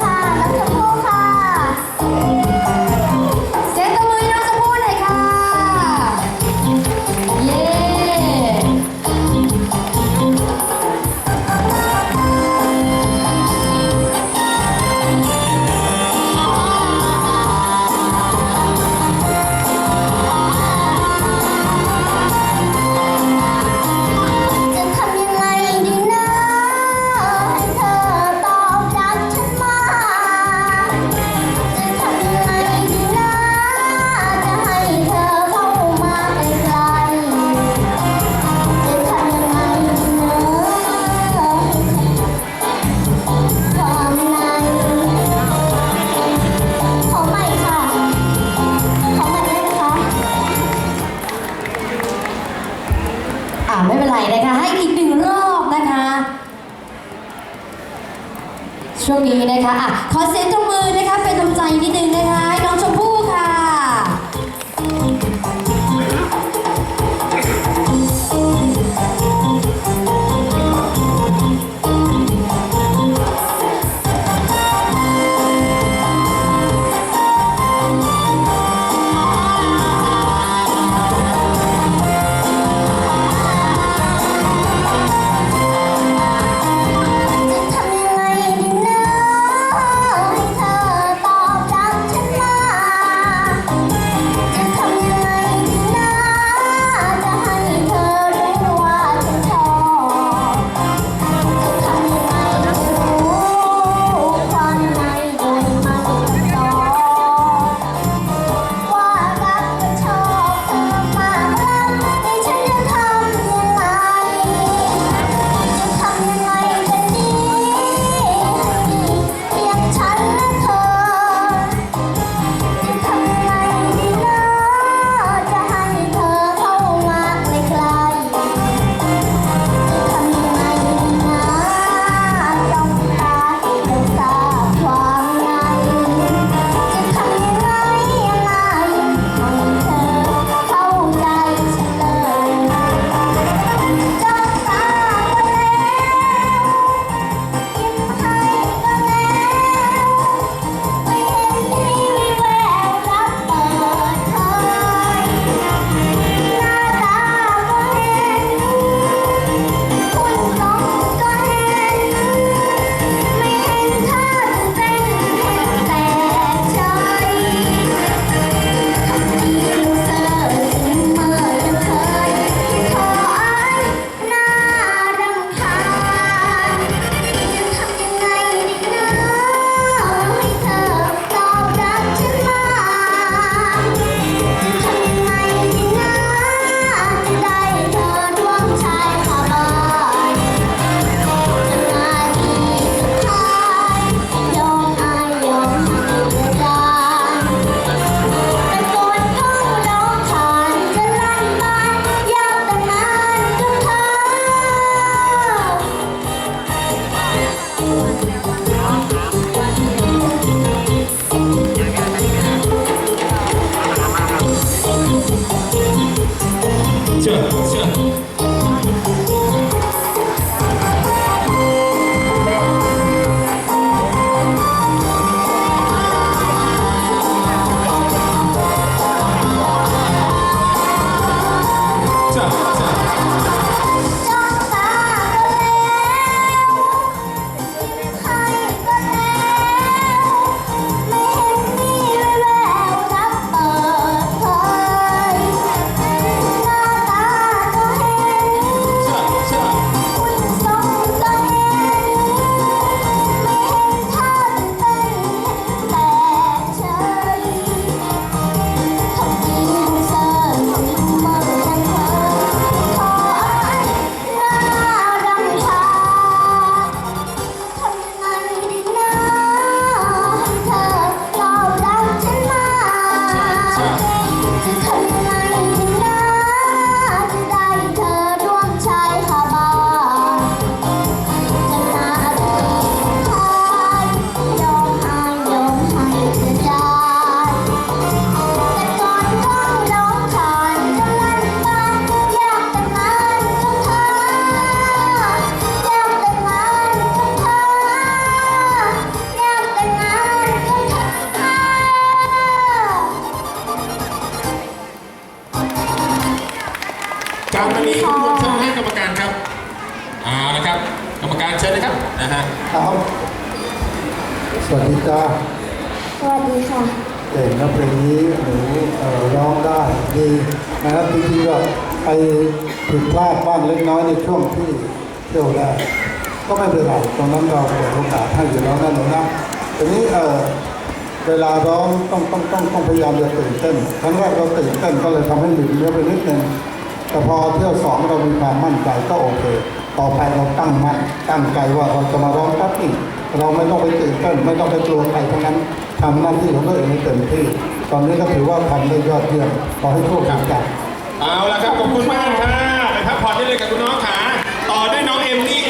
ค่ะนักงชมพู่ค่ะ ช่วงนี้นะคะอะขอเสียงตบมือนะคะเป็นกำลังใจนิดนึงนะคะน้องชมพู่ค่ะ กรรมการเชิญเลยครับนะฮะครับสวัสดีจ้าสวัสดีค่ะ เก่งนะเพลงนี้หนูเอ่อร้องได้ดีนะครับจริงๆก็ไปผิดพลาดบ้างเล็กน้อยในช่วงที่เที่ยวแรกก็ไม่เป็นไรตรงนั้นเราเปิดโอกาสให้อยู่แล้วนะหนูนะทีนี้เอ่อเวลาร้องต้องต้องต้องต้องพยายามจะตื่นเต้นครั้งแรกเราตื่นเต้นก็เลยทำให้หลุดเนื้อไปนิดนึงแต่พอเที่ยวสองเรามีความมั่นใจก็โอเค ต่อไปเราตั้งมั่นตั้งใจว่าเราจะมาร้องรับนี่เราไม่ต้องไปตื่นเต้นไม่ต้องไปกลัวใครเทั้งนั้นทำหน้าที่ของเราเองให้เต็มที่ ตอนนี้ก็ถือว่าทำได้ยอดเยี่ยมขอให้โชคดีกันเอาละครับขอบคุณมากนะครับไปพักผ่อนได้เลยกับคุณน้องขาต่อได้น้องเอ็มนี่